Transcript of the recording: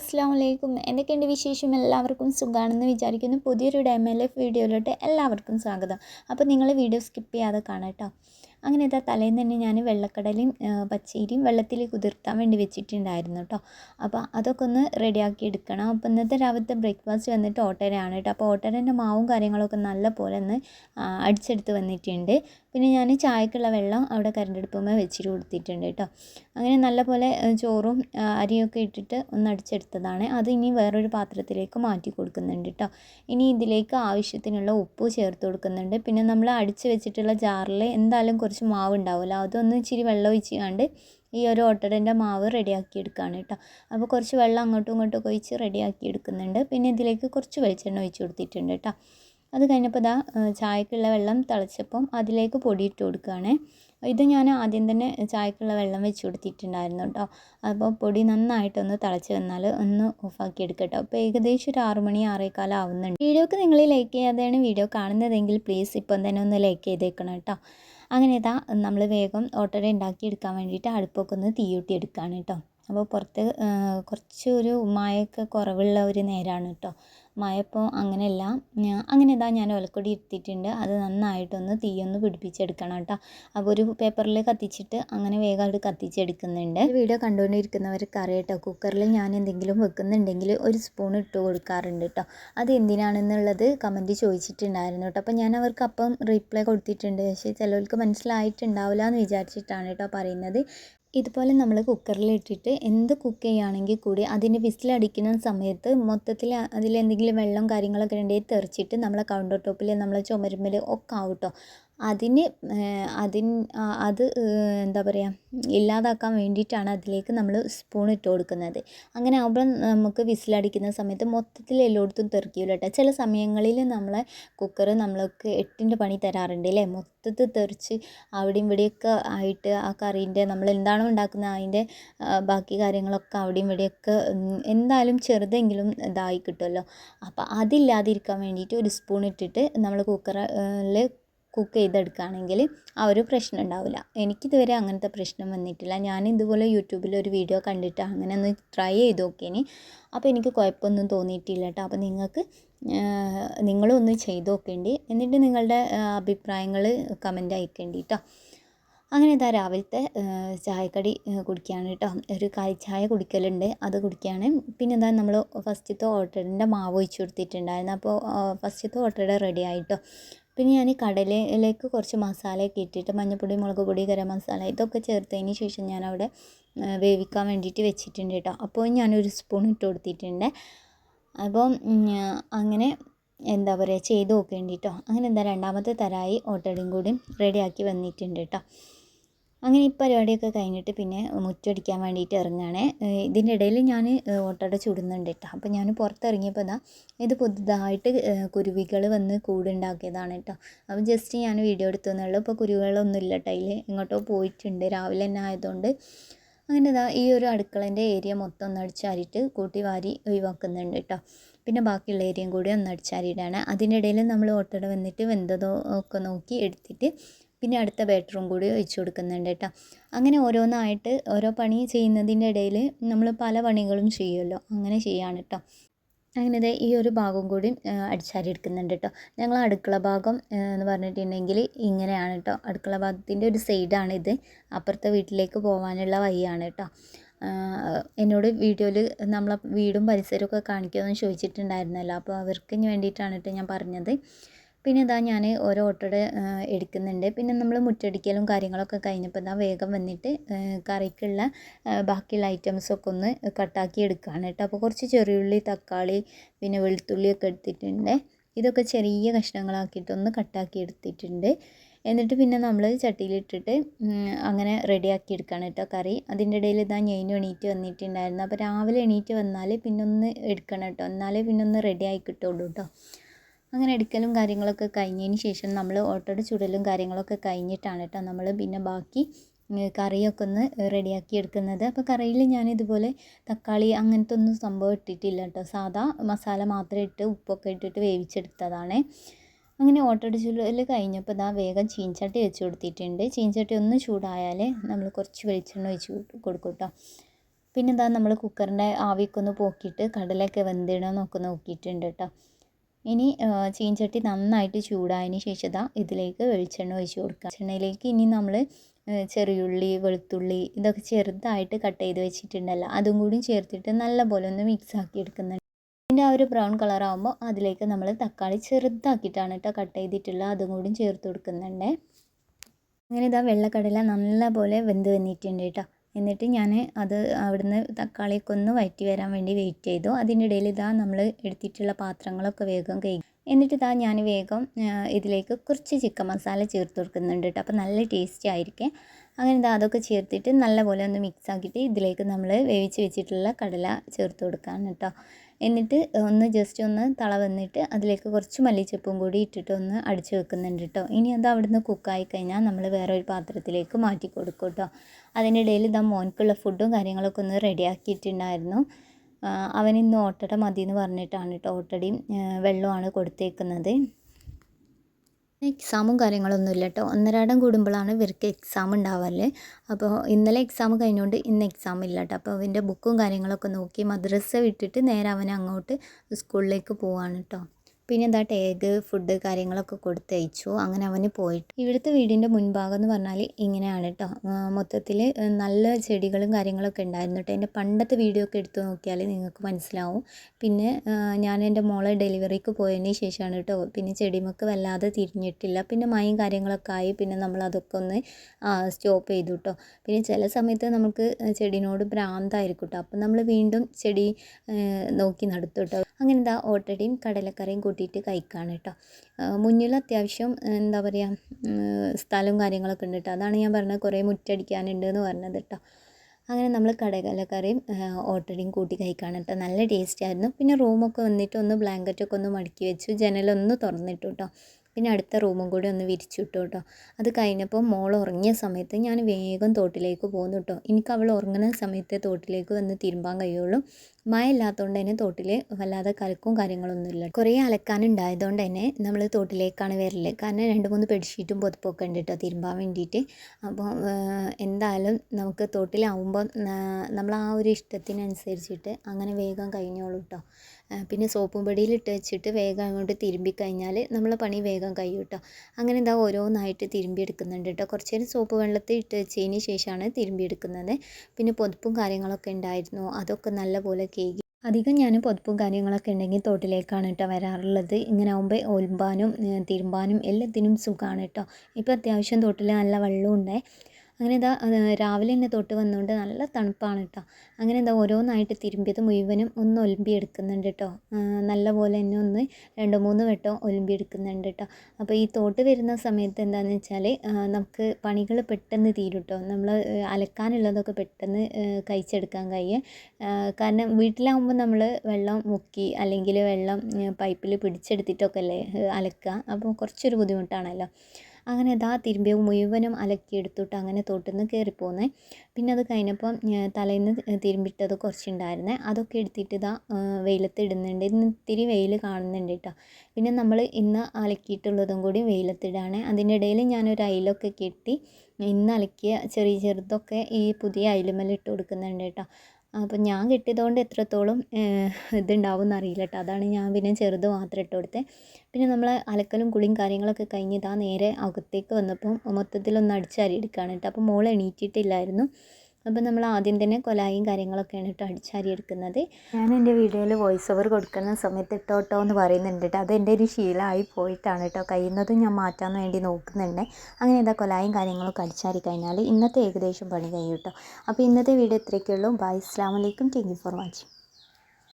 അസ്സാം വലൈക്കും എന്തൊക്കെയുണ്ട് വിശേഷം? എല്ലാവർക്കും സുഖമാണെന്ന് വിചാരിക്കുന്നു. പുതിയൊരു ഡെമ്മ എൽ എഫ് വീഡിയോയിലോട്ട് എല്ലാവർക്കും സ്വാഗതം. അപ്പോൾ നിങ്ങൾ വീഡിയോ സ്കിപ്പ് ചെയ്യാതെ കാണാം കേട്ടോ. അങ്ങനെ ഇതാ തലേന്ന് തന്നെ ഞാൻ വെള്ളക്കടലയും പച്ചരിയും വെള്ളത്തിൽ കുതിർത്താൻ വേണ്ടി വെച്ചിട്ടുണ്ടായിരുന്നു കേട്ടോ അപ്പോൾ അതൊക്കെ ഒന്ന് റെഡിയാക്കി എടുക്കണം. അപ്പോൾ ഇന്നത്തെ രാവിലത്തെ ബ്രേക്ക്ഫാസ്റ്റ് വന്നിട്ട് ഓട്ടരയാണ് കേട്ടോ അപ്പോൾ ഓട്ടരന്റെ മാവും കാര്യങ്ങളൊക്കെ നല്ല പോലെ ഒന്ന് അടിച്ചെടുത്ത് വന്നിട്ടുണ്ട്. പിന്നെ ഞാൻ ചായക്കുള്ള വെള്ളം അവിടെ കരണ്ടെടുപ്പുമ്പോൾ വെച്ചിട്ട് കൊടുത്തിട്ടുണ്ട് കേട്ടോ അങ്ങനെ നല്ല പോലെ ചോറും അരിയൊക്കെ ഇട്ടിട്ട് ഒന്ന് അടിച്ചെടുത്തതാണ്. അത് ഇനി വേറൊരു പാത്രത്തിലേക്ക് മാറ്റി കൊടുക്കുന്നുണ്ട് കേട്ടോ ഇനി ഇതിലേക്ക് ആവശ്യത്തിനുള്ള ഉപ്പ് ചേർത്ത് കൊടുക്കുന്നുണ്ട്. പിന്നെ നമ്മൾ അടിച്ച് വെച്ചിട്ടുള്ള ജാറിൽ എന്തായാലും കുറച്ച് മാവ് ഉണ്ടാവുമല്ലോ അതൊന്ന് ഇച്ചിരി വെള്ളം ഒഴിച്ച് കണ്ട് ഈ ഒരു ഓട്ടടേന്റെ മാവ് റെഡിയാക്കി എടുക്കുകയാണ് കേട്ടോ. അപ്പോൾ കുറച്ച് വെള്ളം അങ്ങോട്ടും ഇങ്ങോട്ടും ഒക്കെ ഒഴിച്ച് റെഡിയാക്കി എടുക്കുന്നുണ്ട് പിന്നെ ഇതിലേക്ക് കുറച്ച് വെളിച്ചെണ്ണ ഒഴിച്ച് കൊടുത്തിട്ടുണ്ട് കേട്ടോ. അത് കഴിഞ്ഞപ്പോൾ ഇതാ ചായക്കുള്ള വെള്ളം തിളച്ചപ്പം അതിലേക്ക് പൊടി ഇട്ട് കൊടുക്കുകയാണ്. ഇത് ഞാൻ ആദ്യം തന്നെ ചായക്കുള്ള വെള്ളം വെച്ച് കൊടുത്തിട്ടുണ്ടായിരുന്നു കേട്ടോ. അപ്പോൾ പൊടി നന്നായിട്ടൊന്ന് തിളച്ച് വന്നാൽ ഒന്ന് ഓഫാക്കി എടുക്കട്ടോ അപ്പോൾ ഏകദേശം ഒരു ആറു മണി ആറേക്കാലം ആവുന്നുണ്ട്. വീഡിയോക്ക് നിങ്ങൾ ലൈക്ക് ചെയ്യാതെയാണ് വീഡിയോ കാണുന്നതെങ്കിൽ പ്ലീസ് ഇപ്പം തന്നെ ഒന്ന് ലൈക്ക് ചെയ്തേക്കണം കേട്ടോ. അങ്ങനെ ഇതാ നമ്മൾ വേഗം ഓട്ടട ഉണ്ടാക്കി എടുക്കാൻ വേണ്ടിയിട്ട് അടുപ്പൊക്കെ ഒന്ന് തീയൂട്ടി എടുക്കുകയാണ് കേട്ടോ. അപ്പോൾ പുറത്ത് കുറച്ച് മഴയൊക്കെ കുറവുള്ള ഒരു നേരമാണ് കേട്ടോ. മഴ ഇപ്പോൾ അങ്ങനെയല്ല അങ്ങനെ ഇതാ ഞാൻ ഒലക്കൊടി ഇരുത്തിയിട്ടുണ്ട്. അത് നന്നായിട്ടൊന്ന് തീയൊന്ന് പിടിപ്പിച്ചെടുക്കണം കേട്ടോ. അപ്പോൾ ഒരു പേപ്പറിൽ കത്തിച്ചിട്ട് അങ്ങനെ വേഗം അത് കത്തിച്ചെടുക്കുന്നുണ്ട്. വീഡിയോ കണ്ടുകൊണ്ടിരിക്കുന്നവർക്ക് അറിയട്ടോ കുക്കറിൽ ഞാൻ എന്തെങ്കിലും വെക്കുന്നുണ്ടെങ്കിൽ ഒരു സ്പൂൺ ഇട്ട് കൊടുക്കാറുണ്ട് കേട്ടോ. അത് എന്തിനാണെന്നുള്ളത് കമന്റ് ചോദിച്ചിട്ടുണ്ടായിരുന്നു കേട്ടോ. അപ്പോൾ ഞാൻ അവർക്ക് അപ്പം റീപ്ലൈ കൊടുത്തിട്ടുണ്ട്. പക്ഷേ ചിലവർക്ക് മനസ്സിലായിട്ടുണ്ടാവില്ല എന്ന് വിചാരിച്ചിട്ടാണ് കേട്ടോ പറയുന്നത്. ഇതുപോലെ നമ്മൾ കുക്കറിൽ ഇട്ടിട്ട് എന്ത് കുക്ക് ചെയ്യുകയാണെങ്കിൽ കൂടി അതിന് വിസിലടിക്കുന്ന സമയത്ത് മൊത്തത്തിൽ അതിലെന്തെങ്കിലും വെള്ളം കാര്യങ്ങളൊക്കെ ഉണ്ടെങ്കിൽ തെറിച്ചിട്ട് നമ്മളെ കൗണ്ടർ ടോപ്പിൽ നമ്മളെ ചുമരുമ്മൽ ഒക്കെ ആവും കേട്ടോ അതിന് അതിന് അത് എന്താ പറയുക ഇല്ലാതാക്കാൻ വേണ്ടിയിട്ടാണ് അതിലേക്ക് നമ്മൾ സ്പൂൺ ഇട്ട് കൊടുക്കുന്നത്. അങ്ങനെ ആകുമ്പോൾ നമുക്ക് വിസിലടിക്കുന്ന സമയത്ത് മൊത്തത്തിൽ എല്ലായിടത്തും തെറിക്കില്ല കേട്ടോ ചില സമയങ്ങളിൽ നമ്മളെ കുക്കർ നമ്മൾക്ക് എട്ടിന്റെ പണി തരാറുണ്ട് അല്ലേ മൊത്തത്തിൽ തെറിച്ച് അവിടെയും ഇവിടെയൊക്കെ ആയിട്ട് ആ കറീന്റെ നമ്മൾ എന്താണോ ഉണ്ടാക്കുന്നത് അതിന്റെ ബാക്കി കാര്യങ്ങളൊക്കെ അവിടെയും ഇവിടെയൊക്കെ എന്തായാലും ചെറുതെങ്കിലും ഇതായി കിട്ടുമല്ലോ അപ്പോൾ അതില്ലാതിരിക്കാൻ വേണ്ടിയിട്ട് ഒരു സ്പൂൺ ഇട്ടിട്ട് നമ്മൾ കുക്കറിൽ കുക്ക് ചെയ്തെടുക്കുകയാണെങ്കിൽ ആ ഒരു പ്രശ്നം ഉണ്ടാവില്ല. എനിക്കിതുവരെ അങ്ങനത്തെ പ്രശ്നം വന്നിട്ടില്ല. ഞാൻ ഇതുപോലെ യൂട്യൂബിൽ ഒരു വീഡിയോ കണ്ടിട്ട് അങ്ങനെ ഒന്ന് ട്രൈ ചെയ്ത് നോക്കിയേന്. അപ്പോൾ എനിക്ക് കുഴപ്പമൊന്നും തോന്നിയിട്ടില്ല കേട്ടോ. അപ്പോൾ നിങ്ങൾക്ക് നിങ്ങളും ഒന്ന് ചെയ്ത് നോക്കേണ്ടി. എന്നിട്ട് നിങ്ങളുടെ അഭിപ്രായങ്ങൾ കമന്റ് അയക്കേണ്ടി കേട്ടോ അങ്ങനെ ഇതാ രാവിലത്തെ ചായക്കടി കുടിക്കുകയാണ് കേട്ടോ ഒരു കായ് ചായ കുടിക്കലുണ്ട്. അത് കുടിക്കുകയാണ്. പിന്നെ എന്താ നമ്മൾ ഫസ്റ്റത്തെ ഓട്ടറിന്റെ മാവ് ഒഴിച്ച് കൊടുത്തിട്ടുണ്ടായിരുന്നു. അപ്പോൾ ഫസ്റ്റത്തെ ഓട്ടയുടെ റെഡി ആയിട്ടോ പിന്നെ ഞാൻ കടലയിലേക്ക് കുറച്ച് മസാലയൊക്കെ ഇട്ടിട്ട് മഞ്ഞൾപ്പൊടി മുളക് പൊടി ഗരം മസാല ഇതൊക്കെ ചേർത്തതിന് ശേഷം ഞാൻ അവിടെ വേവിക്കാൻ വേണ്ടിയിട്ട് വെച്ചിട്ടുണ്ട് കേട്ടോ. അപ്പോൾ ഞാനൊരു സ്പൂൺ ഇട്ട് കൊടുത്തിട്ടുണ്ട്. അപ്പോൾ അങ്ങനെ എന്താ പറയുക ചെയ്ത് നോക്കേണ്ടി കേട്ടോ. അങ്ങനെ എന്താ രണ്ടാമത്തെ തരായി ഓട്ടടയും കൂടി റെഡിയാക്കി വന്നിട്ടുണ്ട് കേട്ടോ. അങ്ങനെ ഈ പരിപാടിയൊക്കെ കഴിഞ്ഞിട്ട് പിന്നെ മുറ്റടിക്കാൻ വേണ്ടിയിട്ട് ഇറങ്ങുകയാണ് ഇതിന്റെ ഇടയിൽ ഞാൻ ഓട്ടട ചുടുന്നുണ്ട് കേട്ടോ അപ്പോൾ ഞാൻ പുറത്തിറങ്ങിയപ്പോൾ ഇതാ ഇത് പുതുതായിട്ട് കുരുവികൾ വന്ന് കൂടുണ്ടാക്കിയതാണ് കേട്ടോ അപ്പോൾ ജസ്റ്റ് ഞാൻ വീഡിയോ എടുത്തുന്നുള്ളൂ ഇപ്പോൾ കുരുവികളൊന്നും ഇല്ല കേട്ടോ അതിൽ എങ്ങോട്ടോ പോയിട്ടുണ്ട്. രാവിലെ തന്നെ ആയതുകൊണ്ട്. അങ്ങനെ ഇതാ ഈ ഒരു അടുക്കളേന്റെ ഏരിയ മൊത്തം ഒന്നടിച്ചാരിയിട്ട് കൂട്ടി വാരി ഒഴിവാക്കുന്നുണ്ട് കേട്ടോ പിന്നെ ബാക്കിയുള്ള ഏരിയയും കൂടി ഒന്നടിച്ചാരിയിടാണ് അതിനിടയിൽ നമ്മൾ ഓട്ടട വന്നിട്ട് വെന്തതോ ഒക്കെ നോക്കി എടുത്തിട്ട് പിന്നെ അടുത്ത ബെഡ്റൂം കൂടി ഒഴിച്ചു കൊടുക്കുന്നുണ്ട് കേട്ടോ. അങ്ങനെ ഓരോന്നായിട്ട് ഓരോ പണി ചെയ്യുന്നതിന്റെ ഇടയിൽ നമ്മൾ പല പണികളും ചെയ്യുമല്ലോ. അങ്ങനെ ചെയ്യാണ് കേട്ടോ. അങ്ങനെ ഈ ഒരു ഭാഗം കൂടി അടിച്ചാരി എടുക്കുന്നുണ്ട് കേട്ടോ. ഞങ്ങൾ അടുക്കള ഭാഗം എന്ന് പറഞ്ഞിട്ടുണ്ടെങ്കിൽ ഇങ്ങനെയാണ് കേട്ടോ. അടുക്കള ഭാഗത്തിന്റെ ഒരു സൈഡാണ് ഇത്. അപ്പുറത്തെ വീട്ടിലേക്ക് പോകാനുള്ള വഴിയാണ് കേട്ടോ. എന്നോട് വീഡിയോയിൽ നമ്മളെ വീടും പരിസരമൊക്കെ കാണിക്കുമെന്ന് ചോദിച്ചിട്ടുണ്ടായിരുന്നല്ലോ. അപ്പോൾ അവർക്ക് വേണ്ടിയിട്ടാണ് കേട്ടോ ഞാൻ പറഞ്ഞത്. പിന്നെ ഇതാ ഞാൻ ഓരോ ഓട്ടോടെ എടുക്കുന്നുണ്ട്. പിന്നെ നമ്മൾ മുറ്റടിക്കലും കാര്യങ്ങളൊക്കെ കഴിഞ്ഞപ്പോൾ ഇതാ വേഗം വന്നിട്ട് കറിക്കുള്ള ബാക്കിയുള്ള ഐറ്റംസൊക്കെ ഒന്ന് കട്ടാക്കി എടുക്കുകയാണ് കേട്ടോ. അപ്പോൾ കുറച്ച് ചെറിയുള്ളി തക്കാളി പിന്നെ വെളുത്തുള്ളിയൊക്കെ എടുത്തിട്ടുണ്ട്. ഇതൊക്കെ ചെറിയ കഷ്ണങ്ങളാക്കിയിട്ട് ഒന്ന് കട്ടാക്കി എടുത്തിട്ടുണ്ട്. എന്നിട്ട് പിന്നെ നമ്മൾ ചട്ടിയിലിട്ടിട്ട് അങ്ങനെ റെഡിയാക്കി എടുക്കുകയാണ് കേട്ടോ കറി. അതിന്റെ ഇടയിൽ ഇതാ ഞാൻ എണീറ്റ് വന്നിട്ടുണ്ടായിരുന്നു. അപ്പോൾ രാവിലെ എണീറ്റ് വന്നാൽ പിന്നൊന്ന് എടുക്കണം കേട്ടോ. എന്നാലേ പിന്നൊന്ന് റെഡി ആയി കിട്ടുള്ളൂ കേട്ടോ. അങ്ങനെ എടുക്കലും കാര്യങ്ങളൊക്കെ കഴിഞ്ഞതിന് ശേഷം നമ്മൾ ഓട്ടോയുടെ ചുടലും കാര്യങ്ങളൊക്കെ കഴിഞ്ഞിട്ടാണ് കേട്ടോ നമ്മൾ പിന്നെ ബാക്കി കറിയൊക്കെ ഒന്ന് റെഡിയാക്കി എടുക്കുന്നത്. അപ്പോൾ കറിയിൽ ഞാൻ ഇതുപോലെ തക്കാളി അങ്ങനത്തെ ഒന്നും സംഭവം ഇട്ടിട്ടില്ല കേട്ടോ. സാധാ മസാല മാത്രം ഇട്ട് ഉപ്പൊക്കെ ഇട്ടിട്ട് വേവിച്ചെടുത്തതാണ്. അങ്ങനെ ഓട്ടോയുടെ ചുടൽ കഴിഞ്ഞപ്പോൾ ഇതാ വേഗം ചീൻചട്ടി വെച്ച് കൊടുത്തിട്ടുണ്ട്. ചീൻചട്ടി ഒന്ന് ചൂടായാലേ നമ്മൾ കുറച്ച് വെളിച്ചെണ്ണ ഒഴിച്ച് കൊടുക്കും കേട്ടോ. പിന്നെ എന്താ നമ്മൾ കുക്കറിന്റെ ആവിയൊക്കെ ഒന്ന് പോക്കിയിട്ട് കടലൊക്കെ വെന്തിടണം നോക്കി നോക്കിയിട്ടുണ്ട് കേട്ടോ. ഇനി ചീൻചട്ടി നന്നായിട്ട് ചൂടായതിന് ശേഷം ഇതാ ഇതിലേക്ക് വെളിച്ചെണ്ണ ഒഴിച്ച് കൊടുക്കുക വെളിച്ചെണ്ണയിലേക്ക് ഇനി നമ്മൾ ചെറിയുള്ളി വെളുത്തുള്ളി ഇതൊക്കെ ചെറുതായിട്ട് കട്ട് ചെയ്ത് വെച്ചിട്ടുണ്ടല്ലോ. അതും കൂടി ചേർത്തിട്ട് നല്ലപോലെ ഒന്ന് മിക്സ് ആക്കി എടുക്കുന്നുണ്ട് ഇതിന്റെ ആ ഒരു ബ്രൗൺ കളർ ആകുമ്പോൾ അതിലേക്ക് നമ്മൾ തക്കാളി ചെറുതാക്കിയിട്ടാണ് കേട്ടോ കട്ട് ചെയ്തിട്ടുള്ളത് അതും കൂടി ചേർത്ത് കൊടുക്കുന്നുണ്ട്. അങ്ങനെ ഇതാ വെള്ളക്കടല നല്ലപോലെ വെന്ത് വന്നിട്ടുണ്ട് കേട്ടോ എന്നിട്ട് ഞാൻ അത് അവിടുന്ന് തക്കാളിയൊക്കെ ഒന്ന് വഴറ്റി വരാൻ വേണ്ടി വെയിറ്റ് ചെയ്തു. അതിന്റെ ഇടയിൽ ഇതാ നമ്മൾ എടുത്തിട്ടുള്ള പാത്രങ്ങളൊക്കെ വേഗം കഴുകി. എന്നിട്ട് ഇതാ ഞാൻ വേഗം ഇതിലേക്ക് കുറച്ച് ചിക്കൻ മസാല ചേർത്ത് കൊടുക്കുന്നുണ്ട് കേട്ടോ അപ്പോൾ നല്ല ടേസ്റ്റി ആയിരിക്കും. അങ്ങനെ ഇതാ അതൊക്കെ ചേർത്തിട്ട് നല്ലപോലെ ഒന്ന് മിക്സ് ആക്കിയിട്ട് ഇതിലേക്ക് നമ്മൾ വേവിച്ച് വെച്ചിട്ടുള്ള കടല ചേർത്ത് കൊടുക്കാൻ കേട്ടോ എന്നിട്ട് ഒന്ന് ജസ്റ്റ് ഒന്ന് തള വന്നിട്ട് അതിലേക്ക് കുറച്ച് മല്ലിച്ചപ്പും കൂടി ഇട്ടിട്ട് ഒന്ന് അടിച്ച് വെക്കുന്നുണ്ട് കേട്ടോ ഇനി അത് അവിടുന്ന് കുക്കായി കഴിഞ്ഞാൽ നമ്മൾ വേറെ ഒരു പാത്രത്തിലേക്ക് മാറ്റി കൊടുക്കും കേട്ടോ അതിനിടയിൽ ഇതാ മോൻക്കുള്ള ഫുഡും കാര്യങ്ങളൊക്കെ ഒന്ന് റെഡിയാക്കിയിട്ടുണ്ടായിരുന്നു അവൻ ഇന്ന് ഓട്ടട മതി എന്ന് പറഞ്ഞിട്ടാണ് കേട്ടോ ഓട്ടടയും വെള്ളമാണ് കൊടുത്തേക്കുന്നത്. എക്സാമും കാര്യങ്ങളൊന്നും ഇല്ല കേട്ടോ ഒന്നരാടം കൂടുമ്പോഴാണ് ഇവർക്ക് എക്സാം ഉണ്ടാവൽ. അപ്പോൾ ഇന്നലെ എക്സാം കഴിഞ്ഞുകൊണ്ട് ഇന്ന് എക്സാം ഇല്ല കേട്ടോ അപ്പോൾ അവന്റെ ബുക്കും കാര്യങ്ങളൊക്കെ നോക്കി മദ്രസ വിട്ടിട്ട് നേരെ അവൻ അങ്ങോട്ട് സ്കൂളിലേക്ക് പോവാണ് കേട്ടോ പിന്നെ എന്താ ടേഗ് ഫുഡ് കാര്യങ്ങളൊക്കെ കൊടുത്തയച്ചു. അങ്ങനെ അവന് പോയിട്ട്. ഇവിടുത്തെ വീടിന്റെ മുൻഭാഗം എന്ന് പറഞ്ഞാൽ ഇങ്ങനെയാണ് കേട്ടോ മൊത്തത്തിൽ നല്ല ചെടികളും കാര്യങ്ങളൊക്കെ ഉണ്ടായിരുന്നു കേട്ടോ എന്റെ പണ്ടത്തെ വീഡിയോ ഒക്കെ എടുത്തു നോക്കിയാൽ നിങ്ങൾക്ക് മനസ്സിലാവും. പിന്നെ ഞാൻ എന്റെ മോളെ ഡെലിവറിക്ക് പോയതിന് ശേഷമാണ് കേട്ടോ പിന്നെ ചെടിമൊക്കെ വല്ലാതെ തിരിഞ്ഞിട്ടില്ല. പിന്നെ മയും കാര്യങ്ങളൊക്കെ ആയി. പിന്നെ നമ്മൾ അതൊക്കെ ഒന്ന് സ്റ്റോപ്പ് ചെയ്തു കേട്ടോ പിന്നെ ചില സമയത്ത് നമുക്ക് ചെടിനോട് ഭ്രാന്തായിരിക്കും കേട്ടോ അപ്പം നമ്മൾ വീണ്ടും ചെടി നോക്കി നടത്തും കേട്ടോ അങ്ങനെ എന്താ കടലക്കറിയും കടലക്കറിയും കൂട്ടിയിട്ട് കഴിക്കുകയാണ് കേട്ടോ. മുന്നിൽ അത്യാവശ്യം എന്താ പറയുക സ്ഥലവും കാര്യങ്ങളൊക്കെ ഉണ്ട് കേട്ടോ. അതാണ് ഞാൻ പറഞ്ഞത് കുറേ മുറ്റടിക്കാനുണ്ട് എന്ന് പറഞ്ഞത് കേട്ടോ. അങ്ങനെ നമ്മൾ കടകലക്കറിയും ഓട്ടടിയും കൂട്ടി കഴിക്കുകയാണ് കേട്ടോ. നല്ല ടേസ്റ്റ് ആയിരുന്നു. പിന്നെ റൂമൊക്കെ വന്നിട്ട് ഒന്ന് ബ്ലാങ്കറ്റൊക്കെ ഒന്ന് മടക്കി വെച്ചു. ജനലൊന്ന് തുറന്നിട്ടു കേട്ടോ. പിന്നെ അടുത്ത റൂമും കൂടി ഒന്ന് വിരിച്ചിട്ടു കേട്ടോ അത് കഴിഞ്ഞപ്പോൾ മോൾ ഉറങ്ങിയ സമയത്ത് ഞാൻ വേഗം തോട്ടിലേക്ക് പോകുന്നു കേട്ടോ എനിക്ക് അവൾ ഉറങ്ങുന്ന സമയത്ത് തോട്ടിലേക്ക് വന്ന് തിരുമ്പാൻ കഴിയുള്ളൂ. മഴ ഇല്ലാത്തതുകൊണ്ട് തന്നെ തോട്ടിൽ വല്ലാതെ കലക്കും കാര്യങ്ങളൊന്നുമില്ല കുറേ അലക്കാനുണ്ടായതുകൊണ്ട് തന്നെ നമ്മൾ തോട്ടിലേക്കാണ് വരൽ. കാരണം രണ്ട് മൂന്ന് ബെഡ്ഷീറ്റും പൊതുപ്പൊക്കെ ഉണ്ട് കേട്ടോ തിരുമ്പാൻ വേണ്ടിയിട്ട് അപ്പോൾ എന്തായാലും നമുക്ക് തോട്ടിലാവുമ്പോൾ നമ്മൾ ആ ഒരു ഇഷ്ടത്തിനനുസരിച്ചിട്ട് അങ്ങനെ വേഗം കഴിഞ്ഞോളൂ കേട്ടോ പിന്നെ സോപ്പും പൊടിയിലിട്ട് വെച്ചിട്ട് വേഗം അങ്ങോട്ട് തിരുമ്പി കഴിഞ്ഞാൽ നമ്മളെ പണി വേഗം കഴിയും കേട്ടോ അങ്ങനെ എന്താ ഓരോന്നായിട്ട് തിരുമ്പി എടുക്കുന്നുണ്ട് കേട്ടോ കുറച്ച് നേരം സോപ്പ് വെള്ളത്തിൽ ഇട്ട് വെച്ചതിന് ശേഷമാണ് തിരുമ്പി എടുക്കുന്നത്. പിന്നെ പൊതുപ്പും കാര്യങ്ങളൊക്കെ ഉണ്ടായിരുന്നു. അതൊക്കെ നല്ലപോലെ കേകി അധികം ഞാൻ പൊതുപ്പും കാര്യങ്ങളൊക്കെ ഉണ്ടെങ്കിൽ തോട്ടിലേക്കാണ് കേട്ടോ വരാറുള്ളത്. ഇങ്ങനെ ആകുമ്പോൾ ഒലുമ്പാനും തിരുമ്പാനും എല്ലാത്തിനും സുഖമാണ് കേട്ടോ ഇപ്പോൾ അത്യാവശ്യം തോട്ടിൽ നല്ല വെള്ളമുണ്ട് അങ്ങനെ ഇതാ രാവിലെ തന്നെ തൊട്ട് വന്നുകൊണ്ട് നല്ല തണുപ്പാണ് കേട്ടോ അങ്ങനെ എന്താ ഓരോന്നായിട്ട് തിരുമ്പിയത് മുഴുവനും ഒന്ന് ഒലുമ്പിയെടുക്കുന്നുണ്ട് കേട്ടോ നല്ല പോലെ തന്നെ ഒന്ന് രണ്ട് മൂന്ന് വട്ടം ഒലുമ്പിയെടുക്കുന്നുണ്ട് കേട്ടോ അപ്പോൾ ഈ തോട്ട് വരുന്ന സമയത്ത് എന്താണെന്ന് വെച്ചാൽ നമുക്ക് പണികൾ പെട്ടെന്ന് തീരും കേട്ടോ നമ്മൾ അലക്കാനുള്ളതൊക്കെ പെട്ടെന്ന് കഴിച്ചെടുക്കാൻ കഴിയും. കാരണം വീട്ടിലാകുമ്പോൾ നമ്മൾ വെള്ളം മുക്കി അല്ലെങ്കിൽ വെള്ളം പൈപ്പിൽ പിടിച്ചെടുത്തിട്ടൊക്കെ അല്ലേ അലക്കുക. അപ്പോൾ കുറച്ചൊരു ബുദ്ധിമുട്ടാണല്ലോ. അങ്ങനെ ഇതാ തിരുമ്പിയ മുഴുവനും അലക്കിയെടുത്തിട്ട് അങ്ങനെ തൊട്ടുനിന്ന് കയറിപ്പോന്നെ പിന്നെ. അത് കഴിഞ്ഞപ്പം തലേന്ന് തിരുമ്പിട്ടത് കുറച്ചുണ്ടായിരുന്നേ. അതൊക്കെ എടുത്തിട്ട് ഇതാ വെയിലത്ത് ഇടുന്നുണ്ട്. ഇന്ന് ഇത്തിരി വെയിൽ കാണുന്നുണ്ട് കേട്ടോ പിന്നെ നമ്മൾ ഇന്ന് അലക്കിയിട്ടുള്ളതും കൂടി വെയിലത്തിടാണ്. അതിന്റെ ഇടയിൽ ഞാനൊരു അയിലൊക്കെ കെട്ടി ഇന്ന് അലക്കിയ ചെറിയ ചെറുതൊക്കെ ഈ പുതിയ അയിലുമേൽ ഇട്ട് കൊടുക്കുന്നുണ്ട് കേട്ടോ അപ്പം ഞാൻ കിട്ടിയതുകൊണ്ട് എത്രത്തോളം ഇതുണ്ടാവും എന്നറിയില്ല കേട്ടോ അതാണ് ഞാൻ പിന്നെ ചെറുത് മാത്രം ഇട്ട് കൊടുത്തത് പിന്നെ നമ്മൾ അലക്കലും കുളിയും കാര്യങ്ങളൊക്കെ കഴിഞ്ഞ് ഇതാ നേരെ അകത്തേക്ക് വന്നപ്പം മൊത്തത്തിലൊന്ന് അടിച്ചാരി എടുക്കുകയാണ് കേട്ടോ. അപ്പോൾ മോൾ എണീറ്റിട്ടില്ലായിരുന്നു. അപ്പോൾ നമ്മൾ ആദ്യം തന്നെ കൊലായും കാര്യങ്ങളൊക്കെയാണ് കേട്ടോ അടിച്ചാരി എടുക്കുന്നത്. ഞാൻ എന്റെ വീഡിയോയിൽ വോയിസ് ഓവർ കൊടുക്കുന്ന സമയത്ത് ഇട്ടോട്ടോ എന്ന് പറയുന്നുണ്ട് കേട്ടോ. അത് എന്റെ ഒരു ശീലമായി പോയിട്ടാണ് കേട്ടോ. കഴിയുന്നതും ഞാൻ മാറ്റാൻ വേണ്ടി നോക്കുന്നുണ്ട്. അങ്ങനെ എന്താ കൊലായും കാര്യങ്ങളൊക്കെ അടിച്ചാരി കഴിഞ്ഞാൽ ഇന്നത്തെ ഏകദേശം പണി കഴിയും കേട്ടോ. അപ്പോൾ ഇന്നത്തെ വീഡിയോ ഇത്രയൊക്കെയുള്ളൂ. ബൈ അസ്സാം വലൈക്കും താങ്ക് യു ഫോർ വാച്ചിങ്